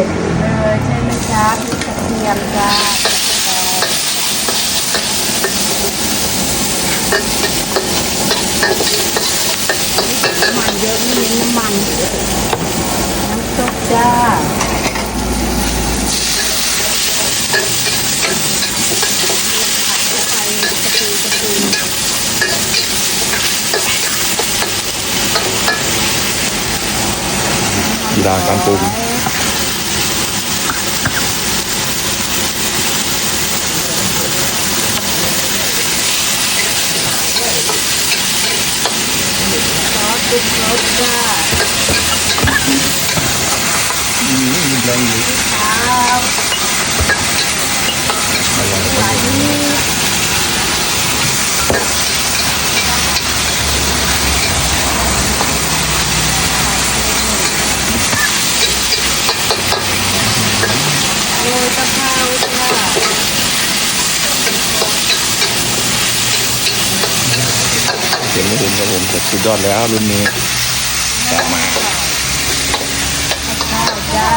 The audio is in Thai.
็ดเลยใช่ไหมจ๊ะพริกกระเทียมจ้าน้ำมันเยอะไม่เน้นน้ำมัน น้ำซุปจ้ากีฬาการปรุง ซอสปรุงรสจ้า แรงอยู่ ครับ อร่อย หลายนี่ โรยกะเพราจ้า เห็นไม่เห็นครับผมแต่สุดยอดแล้วรุ่นนี้แต่มาข้าวจ้า